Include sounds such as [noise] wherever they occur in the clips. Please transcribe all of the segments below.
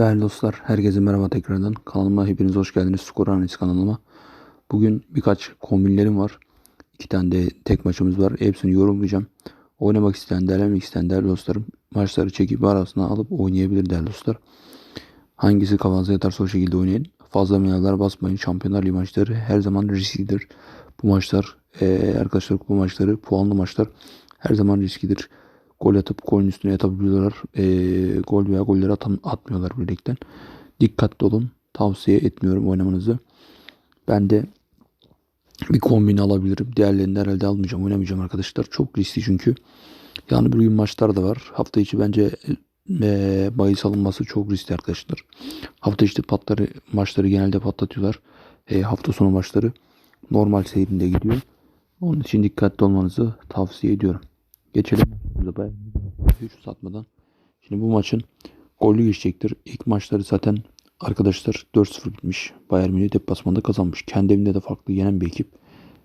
Değerli dostlar, herkese merhaba tekrardan. Kanalıma hepiniz hoş geldiniz. Skor Analiz kanalıma. Bugün birkaç kombinlerim var. İki tane de tek maçımız var. Hepsini yorumlayacağım. Oynamak isteyen, değerlenmek isteyen değerli dostlarım maçları çekip arasına alıp oynayabilir değerli dostlar. Hangisi kafanıza yatarsa o şekilde oynayın. Fazla milyarlar basmayın. Şampiyonlar Ligi maçları her zaman risklidir. Bu maçlar arkadaşlar bu maçları puanlı maçlar her zaman risklidir. Gol atıp golün üstüne yatabiliyorlar. Eee, gol veya golleri atam, atmıyorlar birlikten. Dikkatli olun. Tavsiye etmiyorum oynamanızı. Ben de bir kombin alabilirim. Diğerlerini herhalde almayacağım. Oynamayacağım arkadaşlar. Çok riskli çünkü. Yani bir gün maçlar da var. Hafta içi bence e, bahis alınması çok riskli arkadaşlar. Hafta içi patları, maçları genelde patlatıyorlar. E, hafta sonu maçları normal seyrinde gidiyor. Onun için dikkatli olmanızı tavsiye ediyorum. Geçelim. Hiç uzatmadan. Şimdi bu maçın gollü geçecektir. İlk maçları zaten arkadaşlar 4-0 bitmiş. Bayern Münih deplasmanda kazanmış. Kendi evinde de farklı yenen bir ekip.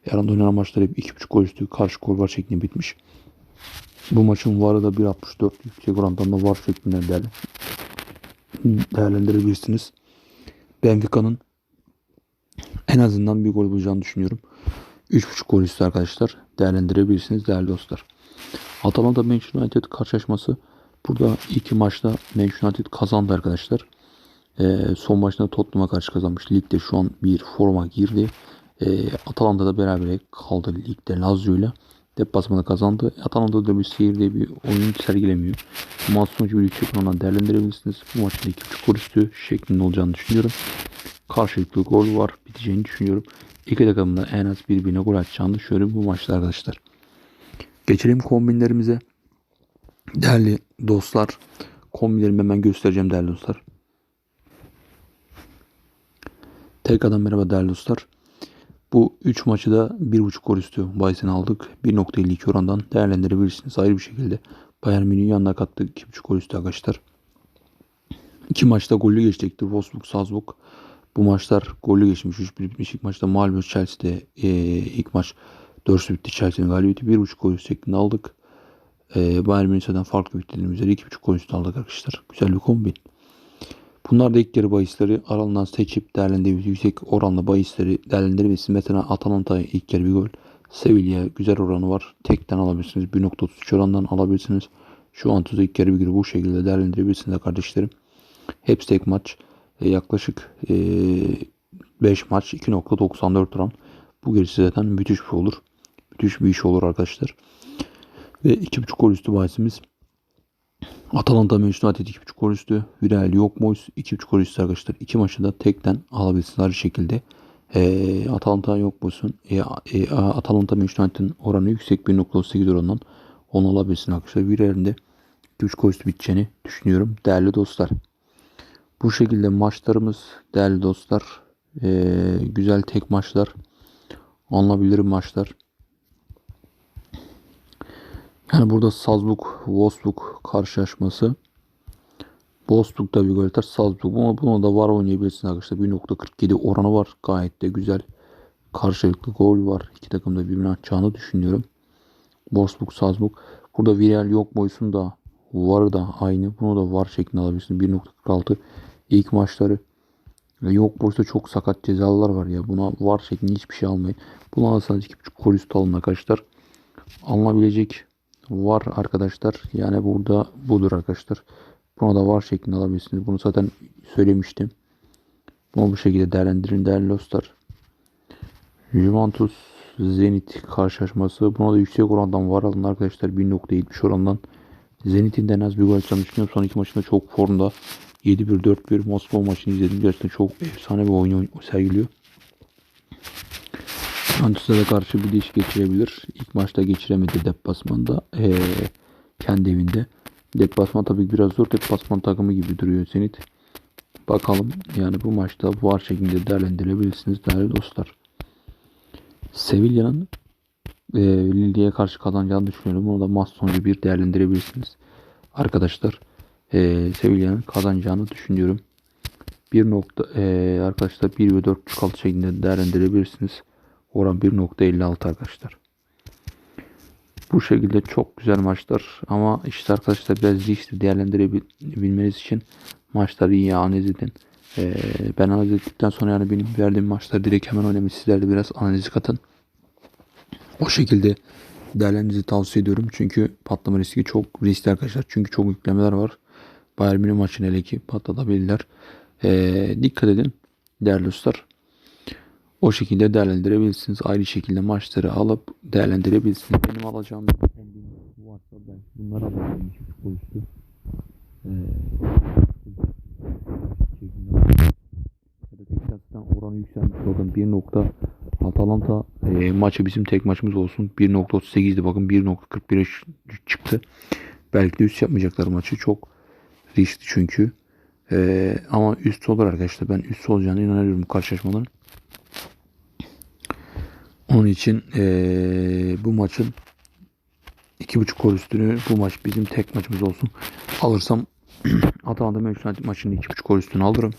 Yarın oynanan maçlar hep 2.5 gol üstü karşı gol var şeklinde bitmiş. Bu maçın varı da 1.64 yüksek orandan da var şeklinde değerli. değerlendirebilirsiniz. Benfica'nın en azından bir gol bulacağını düşünüyorum. 3.5 gol üstü arkadaşlar değerlendirebilirsiniz değerli dostlar. Atalanta Manchester United karşılaşması burada iki maçta Manchester United kazandı arkadaşlar. Ee, son maçında Tottenham'a karşı kazanmış. Ligde şu an bir forma girdi. Ee, Atalanta da beraber kaldı ligde Lazio ile. Deplasmanda kazandı. Atalanta da bir seyirde bir oyun sergilemiyor. Maç sonucu bir yüksek oranla değerlendirebilirsiniz. Bu maçın 2.5 gol üstü şeklinde olacağını düşünüyorum. Karşılıklı gol var. Biteceğini düşünüyorum. İki takımın da en az birbirine gol atacağını düşünüyorum bu maçta arkadaşlar. Geçelim kombinlerimize. Değerli dostlar. Kombinlerimi hemen göstereceğim değerli dostlar. Tekrardan merhaba değerli dostlar. Bu 3 maçı da 1.5 gol üstü bahisini aldık. 1.52 orandan değerlendirebilirsiniz ayrı bir şekilde. Bayern Münih'in yanına kattık 2.5 gol üstü arkadaşlar. İki maçta gollü geçecektir. Wolfsburg, Salzburg. Bu maçlar gollü geçmiş. 3-1 bitmiş. İlk maçta Malmö, Chelsea'de e, ilk maç 4 bitti. Chelsea'nin galibiyeti 1.5 gol şeklinde aldık. E, Bayern Münih'den farklı bitirdiğim üzere 2.5 gol üstü aldık arkadaşlar. Güzel bir kombin. Bunlar da ilk yarı bahisleri aralığından seçip değerlendirebiliriz. Yüksek oranlı bahisleri değerlendirebilirsiniz. Mesela Atalanta ilk yarı bir gol. Sevilla güzel oranı var. Tekten alabilirsiniz. 1.33 orandan alabilirsiniz. Şu an tuzu ilk yarı bir gol bu şekilde değerlendirebilirsiniz kardeşlerim. Hepsi tek maç. E, yaklaşık e, 5 maç 2.94 oran. Bu gerisi zaten müthiş bir olur. Müthiş bir iş olur arkadaşlar. Ve 2.5 gol üstü bahisimiz Atalanta Manchester United 2.5 gol üstü. Villarreal yok Moyes 2.5 gol üstü arkadaşlar. İki maçı da tekten alabilirsiniz her şekilde. E, Atalanta yok Moyes'un. E, e, Atalanta Manchester United'ın oranı yüksek 1.8 oranından onu alabilirsiniz arkadaşlar. Villarreal'in de 2.5 gol üstü biteceğini düşünüyorum. Değerli dostlar. Bu şekilde maçlarımız değerli dostlar. E, güzel tek maçlar. Anılabilir maçlar. Yani burada Salzburg, Wolfsburg karşılaşması. Wolfsburg da bir gol atar. Salzburg ama buna da var oynayabilirsiniz arkadaşlar. 1.47 oranı var. Gayet de güzel. Karşılıklı gol var. İki takım da birbirine atacağını düşünüyorum. Wolfsburg, Salzburg. Burada Villarreal yok boyusun da var da aynı. Bunu da var şeklinde alabilirsiniz. 1.46 ilk maçları. Yok boyutta çok sakat cezalar var ya. Buna var şeklinde hiçbir şey almayın. Buna alırsanız 2.5 gol üstü alın arkadaşlar. Alınabilecek var arkadaşlar. Yani burada budur arkadaşlar. Buna da var şeklinde alabilirsiniz. Bunu zaten söylemiştim. Bunu bu şekilde değerlendirin değerli dostlar. Juventus Zenit karşılaşması. Buna da yüksek orandan var alın arkadaşlar. 1.70 orandan. Zenit'in de en az bir gol atacağını düşünüyorum. Son iki maçında çok formda. 7-1, 4-1 Moskova maçını izledim. Gerçekten çok efsane bir oyun sergiliyor. Da karşı bir diş geçirebilir. İlk maçta geçiremedi deplasmanda. Ee, kendi evinde. Deplasman tabii biraz zor. Deplasman takımı gibi duruyor Zenit. Bakalım yani bu maçta var şekilde değerlendirebilirsiniz değerli dostlar. Sevilla'nın e, Lille'ye karşı kazanacağını düşünüyorum. Bunu da maç sonucu bir değerlendirebilirsiniz. Arkadaşlar e, Sevilla'nın kazanacağını düşünüyorum. Bir nokta e, arkadaşlar 1 ve 4.5 alt şeklinde değerlendirebilirsiniz. Oran 1.56 arkadaşlar. Bu şekilde çok güzel maçlar ama işte arkadaşlar biraz riskli değerlendirebilmeniz için Maçları iyi analiz edin. Ee, ben analiz ettikten sonra yani benim verdiğim maçları direkt hemen oynamayın. Sizler de biraz analiz katın. O şekilde değerlendirmenizi tavsiye ediyorum. Çünkü patlama riski çok riskli arkadaşlar. Çünkü çok yüklemeler var. Bayern Münih maçın hele ki patlatabilirler. Ee, dikkat edin değerli dostlar. O şekilde değerlendirebilirsiniz. Aynı şekilde maçları alıp değerlendirebilirsiniz. Benim alacağım bir varsa ben bunları alacağım. Hiç futbolcusu. Ee, ya da Texas'tan oranı yükselmiş bakın 1 nokta Atalanta e, maçı bizim tek maçımız olsun 1.38'di bakın 1.41'e ç- çıktı. Belki de üst yapmayacaklar maçı çok riskli çünkü. E, ama üst olur arkadaşlar ben üst olacağına inanıyorum karşılaşmaların. Onun için eee, bu maçın iki buçuk gol üstünü bu maç bizim tek maçımız olsun. Alırsam [clears throat] Atalanta Manchester maçının iki buçuk gol üstünü alırım.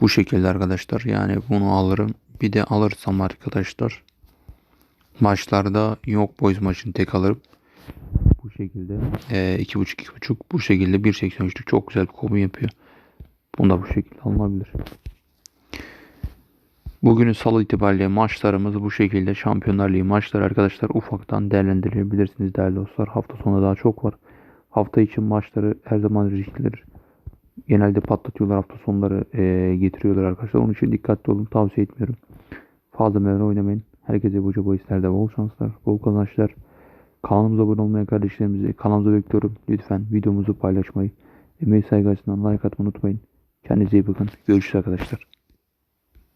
Bu şekilde arkadaşlar yani bunu alırım. Bir de alırsam arkadaşlar maçlarda yok boys maçını tek alırım. Bu şekilde eee, iki buçuk iki buçuk bu şekilde 1.83'lük çok güzel bir kombin yapıyor. Bunda bu şekilde alınabilir. Bugünün salı itibariyle maçlarımız bu şekilde. Şampiyonlar Ligi maçları arkadaşlar ufaktan değerlendirebilirsiniz değerli dostlar. Hafta sonu daha çok var. Hafta için maçları her zaman risklidir. Genelde patlatıyorlar hafta sonları eee, getiriyorlar arkadaşlar. Onun için dikkatli olun tavsiye etmiyorum. Fazla meyve oynamayın. Herkese bu bu işlerde bol şanslar, bol kazançlar. Kanalımıza abone olmayan kardeşlerimizi kanalımıza bekliyorum. Lütfen videomuzu paylaşmayı, emeği saygı açısından like atmayı unutmayın. Kendinize iyi bakın. Görüşürüz arkadaşlar.